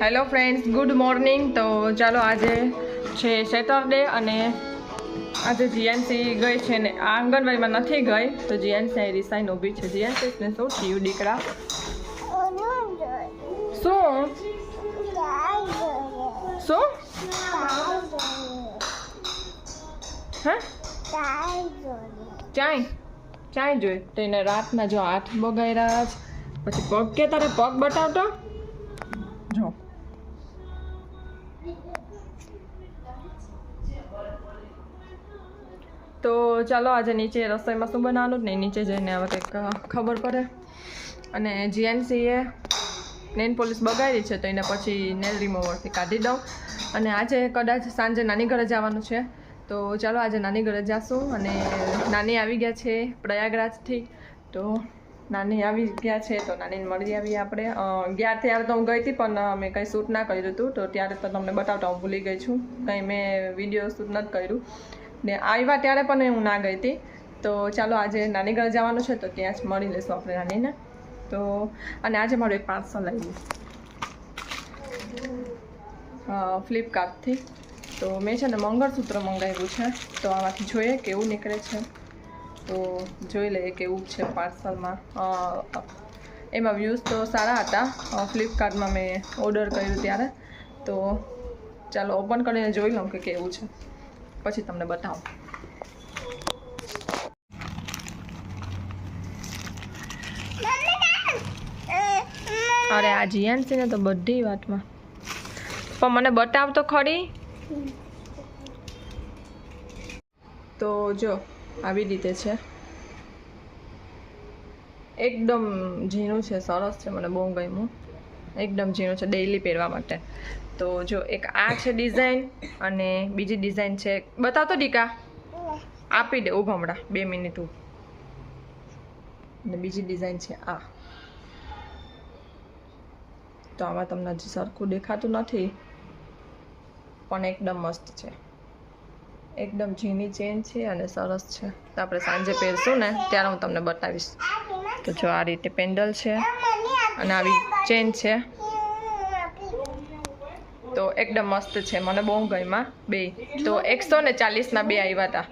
Hello friends, good morning. તો ચાલો આજે છે સેટરડે અને આજે જીએનસી ગઈ છે ને આંગણવાડીમાં નથી ગઈ. તો જીએનસી અહીં રિસાઈન ઊભી છે. જીએનસી ને શું થયું દીકરા? શું? શું? હે? ચાય ચાય જોઈ. તો એને રાતના જો હાથ બગાડ્યા પછી પગ કે તારે પગ બતાવતો? જો. તો ચાલો આજે નીચે રસોઈમાં શું બનાવવાનું જ નહીં, નીચે જઈને હવે કંઈક ખબર પડે. અને જીએનસીએ નેન પોલીસ બગાડી છે, તો એને પછી નેલ રિમૂવરથી કાઢી દઉં. અને આજે કદાચ સાંજે નાની ઘરે જવાનું છે. તો ચાલો આજે નાની ઘરે જઈશું અને નાની આવી ગયા છે પ્રયાગરાજથી. તો નાની આવી ગયા છે તો નાનીને મળી આવી આપણે. ગયા ત્યારે તો હું ગઈ હતી, પણ મેં કંઈ શૂટ ના કર્યું હતું. તો ત્યારે તો તમને બતાવતા હું ભૂલી ગઈ છું. કંઈ મેં વીડિયો શૂટ નથી કર્યું. ને આવ્યા ત્યારે પણ હું ના ગઈ હતી. તો ચાલો આજે નાની ઘરે જવાનું છે તો ત્યાં જ મળી લઈશું આપણે નાનીને. તો, અને આજે મારું એક પાર્સલ આવ્યું. ફ્લિપકાર્ટથી તો મેં છે ને મંગળસૂત્ર મંગાવ્યું છે. તો આમાંથી જોઈએ કેવું નીકળે છે. તો જોઈ લઈએ કેવું છે પાર્સલમાં. એમાં વ્યૂઝ તો સારા હતા. ફ્લિપકાર્ટમાં મેં ઓર્ડર કર્યું ત્યારે. તો ચાલો ઓપન કરીને જોઈ લઉં કે કેવું છે. પછી તમને બતાવું. અરે, આ જીએનસી ને તો બધી વાતમાં. પણ મને બતાવ તો ખરી. તો જો આવી રીતે છે. એકદમ ઝીણું છે, સરસ છે, મને બહુ ગમ્યું. એકદમ ઝીણું છે ડેઈલી પહેરવા માટે. તો જો એક આ છે ડિઝાઇન અને બીજી ડિઝાઇન છે. બતાવતો ડીકા? આપી દે ઉભ હમણાં, બે મિનિટ ઉભ અને બીજી ડિઝાઇન છે આ. તો આમાં તમને હજી સરખું દેખાતું નથી, પણ એકદમ મસ્ત છે. એકદમ ઝીણી ચેન છે અને સરસ છે. તો આપણે સાંજે પહેરશું ને, ત્યારે હું તમને બતાવીશ. તો જો આ રીતે પેન્ડલ છે અને આવી ચેન છે. તો એકદમ મસ્ત છે. મને બહુ ગમ્યા બે. તો એકસો ને ચાલીસના બે આવ્યા હતા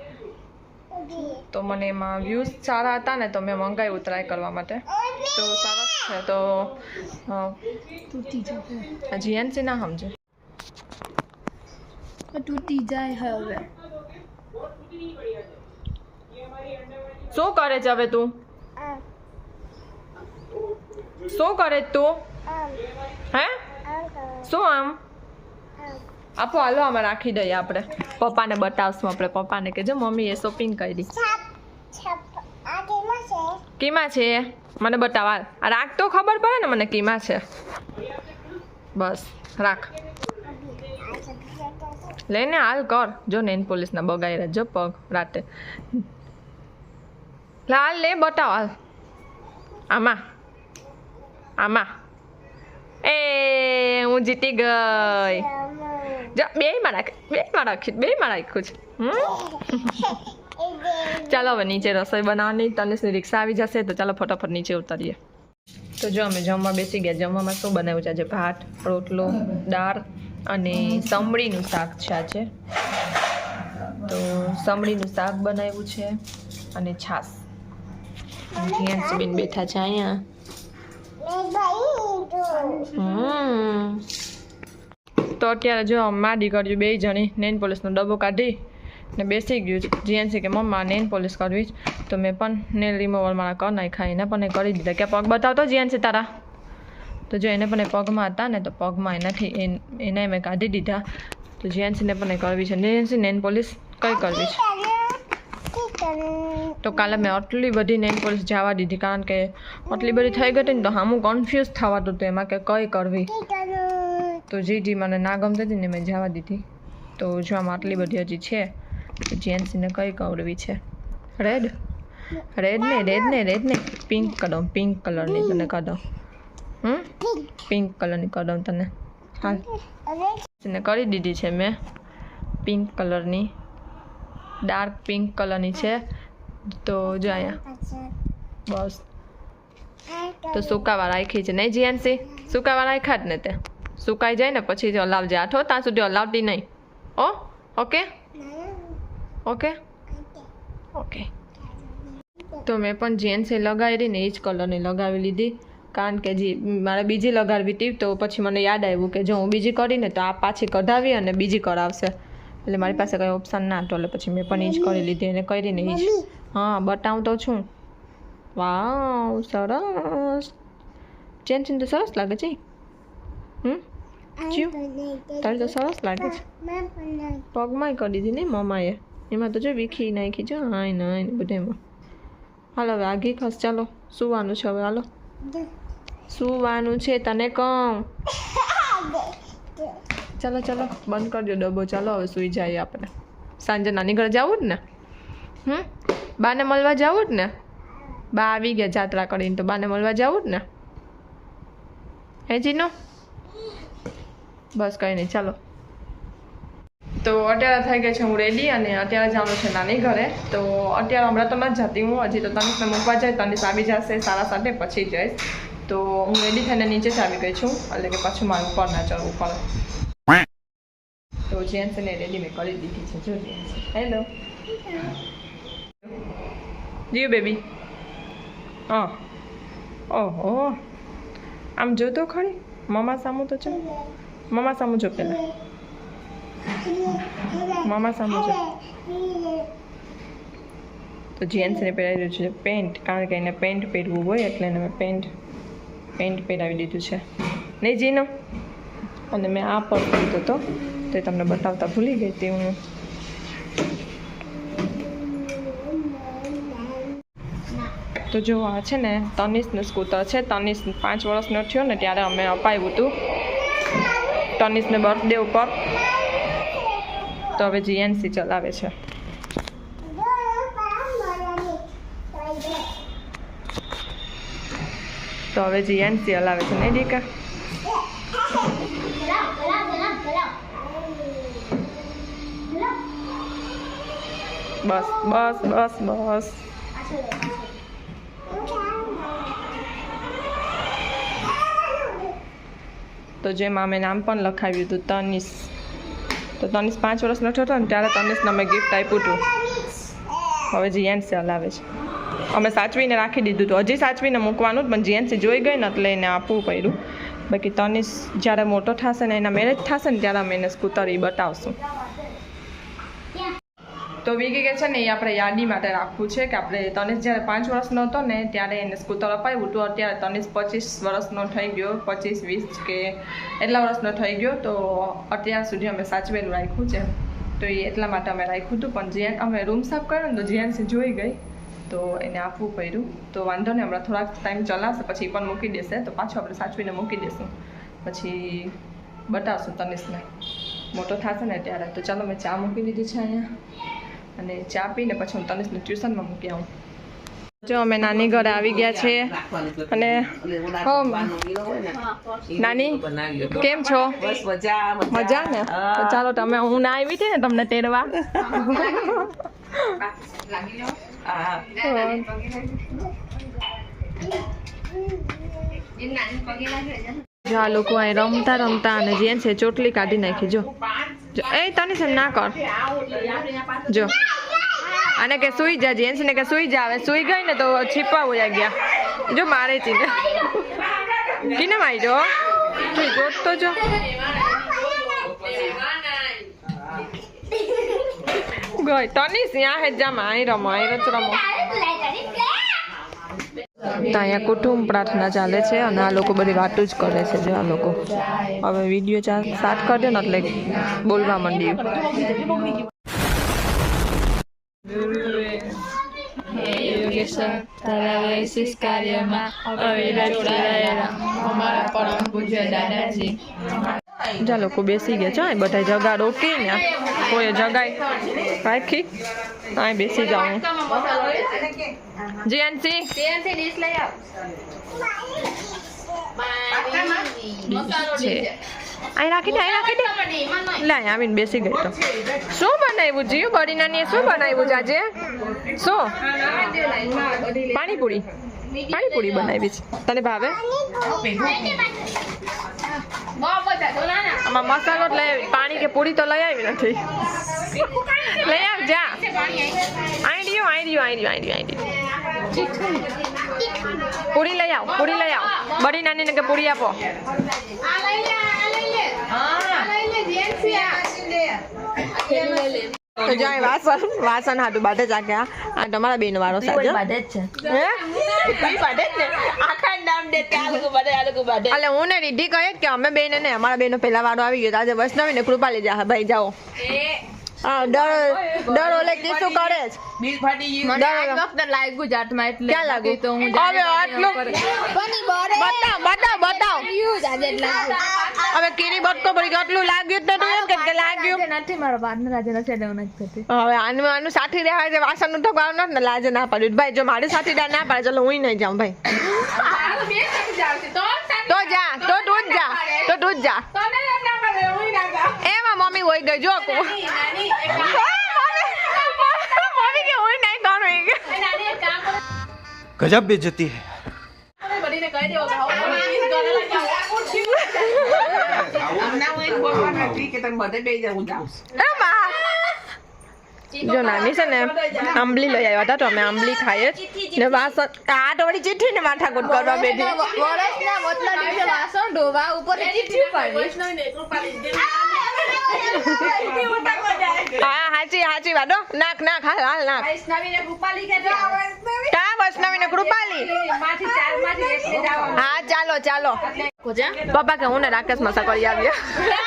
તો મને એમાં વ્યૂઝ સારા હતા ને, તો મેં મંગાવ્યું ટ્રાય કરવા માટે. તો સરસ છે. તો જીએનસી ના સમજે. તૂટી જાય હવે. શું કરે છે હવે તું? શું કરે તું? હે? શું આમ? આપો, હાલો, આમાં રાખી દઈએ આપણે. પપ્પાને બતાવશું આપણે. પપ્પાને કે જો મમ્મીએ શોપિંગ કરી. કીમાં છે? મને બતાવ. રાખ તો ખબર પડે ને મને કીમાં છે. બસ, રાખ. લઈને હાલ કર. જો નેન પોલીસના બગાઈ જો પગ રાતે. હાલ લે બતાવ હાલ. આમાં. આમાં. એ હું જીતી ગઈ. જો બે માં રાખ બે માં રાખ્યું બે માં રાખ્યું છે. ચાલો હવે નીચે રસોઈ બનાવવાની. તને રિક્ષા આવી જશે તો ચાલો ફટાફટ નીચે ઉતરીએ. તો જો અમે જમવા બેસી ગયા. જમવામાં શું બનાવ્યું છે? આજે ભાત રોટલો દાળ. અને સમડીનું શાક છે આજે. તો સમડીનું શાક બનાવ્યું છે અને છાશ. બેન બેઠા છે અહીંયા. તો અત્યારે જો મા દીકરીઓ બે જણી, નેન પોલીસનો ડબ્બો કાઢી ને બેસી ગયું છે. જીએનસી કે મમ્મા, નેન પોલીસ કરવી તો મેં પણ નેલ રિમૂવલ મારા કર નાખ્યા એને પણ કરી દીધા. કે પગ બતાવતો જીએનસી તારા? તો જો એને પણ એ પગમાં હતા ને તો પગમાં એનાથી એન- મેં કાઢી દીધા. તો જીએનસીને પણ એ કરવી છે. જીએનસી નેન પોલીસ કઈ કરવી છે? તો કાલે મેં આટલી બધી નેન પોલીસ જવા દીધી. કારણ કે આટલી બધી થઈ ગઈ ને તો હું કન્ફ્યુઝ થવાતું હતું એમાં કે કઈ કરવી. તો જી જી મને ના ગમતી હતી ને મેં જવા દીધી. તો જો આટલી બધી હજી છે, તો જેન્સીને કઈ કવડવી છે? રેડ રેડ ને રેડ ને રેડ ને. પિંક કરો પિંક કલરની તને કદમ હમ? પિંક કલરની કરાવું તને. હાલ. એને કરી દીધી છે મેં. પિંક કલરની ડાર્ક પિંક કલરની છે. તો જો અહીંયા. બસ. તો સુકાવા રાખી છે. નહીં જીએનસી સુકાવા રાખ્યા જ ને તે. સુકાઈ જાય ને પછી જ હલાવજે. આઠો ત્યાં સુધી હલાવતી નહીં. Oh okay? ઓકે? ઓકે. તો મેં પણ જીએનસી લગાવી ને એ જ કલરની લગાવી લીધી. કારણ કે જી મારે બીજી લગાડવી હતી તો પછી મને યાદ આવ્યું કે જો હું બીજી કરીને તો આ પાછી કઢાવી અને બીજી કરાવશે. એટલે મારી પાસે કંઈ ઓપ્શન ના હતો એટલે પછી મેં પણ એ જ કરી લીધી અને કરીને એ જ હા બતાવું તો છું. વાવ સરસ. ચેન ચેન તો સરસ લાગે છે. હમ? તારી તો સરસ લાગે છે. પગમાંય કરી દીધી ને મમાએ એમાં તો જો વીખી નાખી જો હાય નાય ને બધામાં હાલો હવે આગી ખસ ચાલો. સુવાનું છે હવે હાલો. સુવાનું છે તને કહું? ચાલો ચાલો, બંધ કરી દો ડબ્બો. ચાલો, હવે સુઈ જઈએ આપણે. સાંજે નાની ઘરે જવું જ ને? હમ? બાને મળવા જવું જ ને? બા આવી ગયા જાત્રા કરીને, તો બાને મળવા જવું જ ને? હે જીનો? બસ કંઈ નહીં ચાલો. તો અત્યારે થઈ ગઈ છે, હું રેડી અને અત્યારે જવાનું છે નાની ઘરે. તો અત્યારે હમણાં તો નથી જતી હું. હજી તો તને મૂકવા જાય, તને આવી જશે, સારા સાથે પછી જઈશ. તો હું રેડી થઈને નીચે જ આવી ગઈ છું, એટલે કે પાછું મારે ઉપર ના ચડવું પડે. તો જેન્ટ્સને રેડી મેં કરી દીધી છે, જો હેલો જીવ બેબી. હા. ઓહો. આમ જો તો ખરી? મમા સામું તો છે? મમા સામું જો પહેલાં મામા સામું જો. તો જેન્ટ્સને પહેરાવી છે, પેન્ટ. કારણ કે એને પેન્ટ પહેરવું હોય એટલે એને મેં પેન્ટ પેન્ટ પહેરાવી દીધું છે. નહીં જીનો? અને મેં આ પર લીધો હતો તો તમને બતાવતા ભૂલી ગઈ હતી હું. તો જો આ છે ને, તનિષનું સ્કૂટર છે. તનિષ પાંચ વર્ષનો થયો ને ત્યારે અમે અપાવ્યું હતું. તનિષને બર્થડે ઉપર. તો હવે જીએનસી ચલાવે છે. તો હવે જીએનસી હલાવે છે. નહીં દીકા? બસ બસ બસ બસ. તો જેમાં અમે નામ પણ લખાવ્યું હતું તનિષ તો તનિષ પાંચ વર્ષનો હતો ને ત્યારે તનિષને અમે ગિફ્ટ આપ્યું હતું. હવે જીએનસી હલાવે છે. અમે સાચવીને રાખી દીધું હતું. હજી સાચવીને મૂકવાનું પણ જીએનસી જોઈ ગઈ ને એટલે એને આપવું પડ્યું. બાકી તનિષ જ્યારે મોટો થશે ને એના મેરેજ થશે ને ત્યારે અમે એને સ્કૂટર એ બતાવશું. તો વીગી કે છે ને એ આપણે યાદી માટે રાખવું છે કે આપણે તનિષ જ્યારે પાંચ વર્ષનો હતો ને ત્યારે એને સ્કૂટર અપાવ્યું હતું. અત્યારે તનિષ પચીસ વર્ષનો થઈ ગયો, પચીસ, વીસ કે એટલા વર્ષનો થઈ ગયો. તો અત્યાર સુધી અમે સાચવેલું રાખ્યું છે. તો એ એટલા માટે અમે રાખ્યું હતું. પણ જે અમે રૂમ સાફ કર્યો ને તો જીએનસી જોઈ ગઈ. તો એને આપવું પડ્યું. તો વાંધો નહીં હમણાં થોડાક ટાઈમ ચલાવશે પછી પણ મૂકી દેશે. તો પાછું આપણે સાચવીને મૂકી દઈશું પછી બતાવશું તનિષને. મોટો થશે ને ત્યારે. તો ચાલો મેં ચા મૂકી દીધી છે અહીંયા. અને ચા પીને પછી હું તનિષને ટ્યુશનમાં મૂકી આવું. જો અમે નાની ઘરે આવી ગયા છીએ અને નાની કેમ છો? બસ મજા મજા ને? ચાલો તમે હું ના આવી હતી ને તમને તેડવા જો આ લોકો અહીં રમતા રમતા અને જેન છે ચોટલી કાઢી નાખી, જો. એ તને છે ના કર. જો. અને કે સુઈ જા જેન્સ ને કે સુઈ જા, હવે સુઈ ગઈ ને તો છીપા વયા ગયા. જો મારે ચીને. કિને મારી જો. જોત તો જો. ગઈ તની ત્યાં હે જા માઈ રમો અહીં રચ રમો અહીંયા કુટુંબ પ્રાર્થના ચાલે છે અને આ લોકો બધી વાતો જ કરે છે જો આ લોકો. હવે વીડિયો ચાલ સ્ટાર્ટ કરજો ને એટલે બોલવા માંડ્યું. કાર્યમાં જા, લોકો બેસી ગયા. છો બધા જગા રોકી ને? કોઈ જગાય? રાખી? અહીં બેસી જાઉં જીએનસી અહીં રાખી દે અહીં રાખી દે. લે અહીં આવીને બેસી ગઈ તો. શું બનાવ્યું જીવ? બરી નાની શું બનાવ્યું આજે? શું? પાણીપુરી. પાણીપુરી બનાવી છે. તને ભાવે? આમાં મસાલો લઈ આવી પાણી કે પૂરી તો લઈ આવી નથી. લઈ આવ, જા. આઈ રહ્યું આઈ રહ્યું આઈ રહ્યું આઈ રહ્યું આઈ રહ્યું પૂરી લઈ આવ, પૂરી લઈ આવ. બડી નાની ને કે પૂરી આપો. તો જાય વાસણ વાસણ હાટું બાટે જ આ. આ તમારા બેન વાળો સાજો બાધે જ છે. હે? કઈ બાડે જ ને આખા નામ દે કે આ લોકો બાડે આ લોકો એટલે હું ને રીધી કહે કે અમે બેન ને અમારા બેનો પહેલા વાળો આવી ગયો તો આજે વૈષ્ણવી ને કૃપા જા ભાઈ જાઓ. હા ડર ડર ઓલે કીધું કરે જ. બિલ ફાટી ગયું મને આ વખતે લાગ્યું જાતમાં એટલે ક્યાં લાગુ તો હું હવે આટલું બતાવ બતાવ બતાવ. હવે કીરી બટકો પડી ગયો. આટલું લાગ્યું જ નતું એમ કે લાગ્યું. નથી મારો પાર્ટનર આજે નથી એટલે હું નથી કરતી હવે આનું આનું સાથી રહ્યા છે વાસણનું ઠકવાનું નથી ને લાજે ના પાડ્યું. ભાઈ જો મારી સાથી ના પાડે ચાલો હું નહીં જાઉં ભાઈ. તો જા તો તું જ જા તો તું જ. જા એમાં મમ્મી હોય ગઈ જો કો મમ્મી કે હોય નહીં કોણ હોય ગજબ બેજતી હે. ના હોય બોલવા નથી કે તમે બધે બે જાઉં જાઉં. જો નાની છે ને આંબલી લઈ આવ્યા હતા તો અમે આંબલી ખાઈએ જ. ને વાસણ આ તો ચીઠી ને માથાકૂટ કરવા બેઠી. વરસના વતલા દિવસે વાસણ ધોવા ઉપર ચીઠી પાડી. હા હાચી હાચી વાડો નાખ નાખ હાલ હાલ નાખ. કા વૈષ્ણવી ને? કૃપાલી. હા ચાલો ચાલો. પપ્પા કે હું ને રાકેશ મસા કરી આવ્યા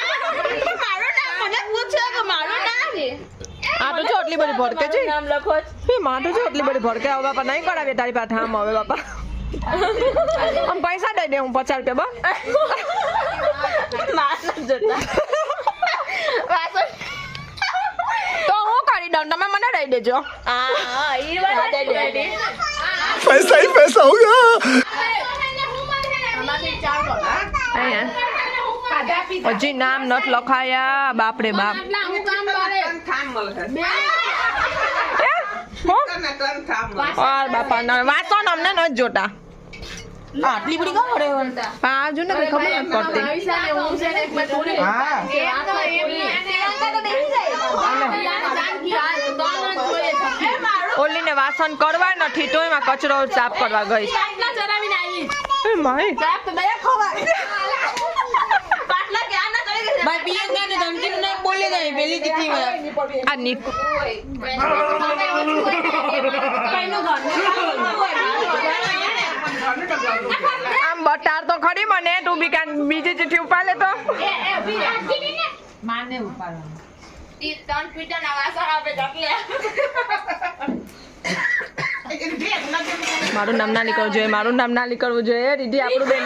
આટલી બધી ભડકે છે નામ લખો એ માટું છે આટલી બધી ભડકે હવે બાપા નહીં કરાવે તારી પાસે આમ હવે બાપા. આમ પૈસા દઈ દે હું પચાસ રૂપિયા બસ તો હું કરી દઉં? તમે મને દઈ દેજો. હા ઈ વાત પૈસા હી પૈસા હોગા હજી નામ નથી લખાયા બાપરે બાપ. ઓર બાપા ના અમને જોતા. આટલી બધી હા જો ને કઈ ખબર નથી પડતી. હા ઓલીને વાસણ કરવા નથી તો એમાં કચરો સાફ કરવા ગઈ. માય ભાઈ પીએ ને ધમકી નહીં બોલે જાય પેલી દીકરી આ નીક આમ બટાર તો ખરી મને તું બી કાન બીજી ચીઠી ઉપાડે તો. મારું નામ ના નીકળવું જોઈએ મારું નામ ના નીકળવું જોઈએ દીદી આપણું બેન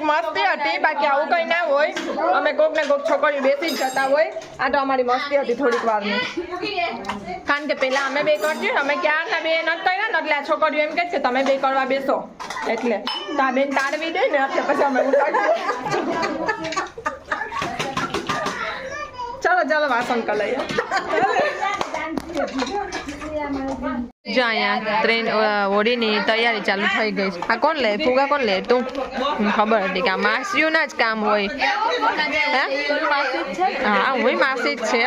થોડીક મસ્તી હતી, બાકી આવું કઈ ના હોય. અમે કોક ને કોક છોકરીઓ બેસી જ જતા હોય. આ તો અમારી મસ્તી હતી થોડીક વારની. કારણ કે પેલા અમે બે કરતી અમે ક્યારના બે નથી કર્યા એટલે આ છોકરીઓ એમ કે છે, તમે બે કરવા બેસો. એટલે તો આ બેન તારવી દે ને, એટલે પછી અમે ચાલો ચાલો, વાસણ કરી જો અહીંયા ટ્રેન ઓડીની તૈયારી ચાલુ થઈ ગઈ આ કોણ લે? ફુગા કોણ લે? તું? ખબર હતી કે આ માસીઓના જ કામ હોય. હે? હા માસી જ છે.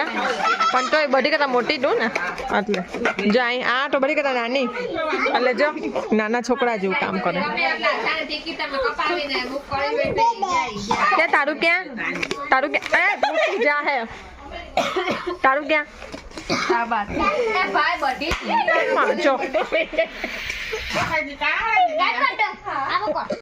પણ તોય બધી કરતા મોટી તું ને? એટલે. જો અહીં આ તો બધી કરતા નાની. એટલે જો, નાના છોકરા જેવું કામ કરે. કે તારું ક્યાં? તારું ક્યાં? એ પૂછી જા હે તારું ક્યાં હા, જો